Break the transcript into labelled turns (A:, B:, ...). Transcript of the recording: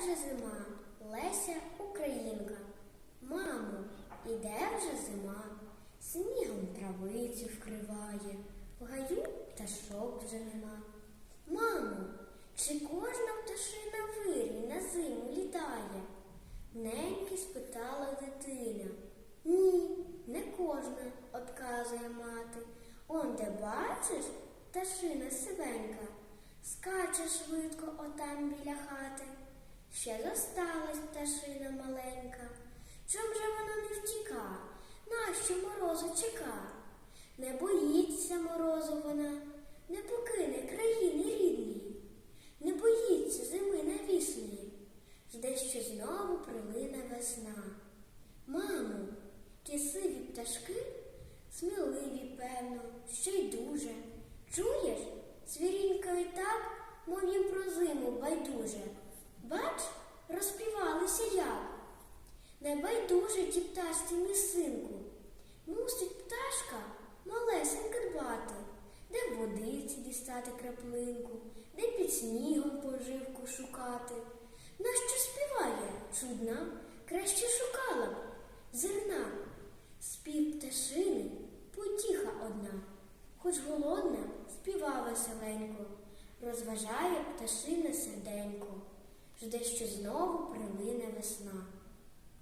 A: вже зима, Леся Українка. Мамо, іде вже зима, снігом травицю вкриває, в гаю пташок вже нема. Мамо, чи кожна пташина вирій на зиму літає? Неньки спитала дитина. Ні, не кожна, отказує мати. Он де бачиш, пташина сивенька, скаче швидко отам біля хати. Ще зосталась пташина маленька. Чом же вона не втіка? Нащо морозу чека? Не боїться морозу вона, не покине країни рідні, не боїться зими навісної, жде, що знову прилине весна. Мамо, ті сиві пташки сміливі, певно, ще й дуже. Чуєш, свірінькають так, мов їм про зиму байдуже. Бач, розпівалися як. Не байдуже ті пташці місинку. Мусить пташка малесенька дбати, де в водиці дістати краплинку, де під снігом поживку шукати. Нащо співає чудна, краще шукала б зерна. Спів пташини потіха одна, хоч голодна, співа веселенько, розважає пташине серденько, жде, що знову прилине весна.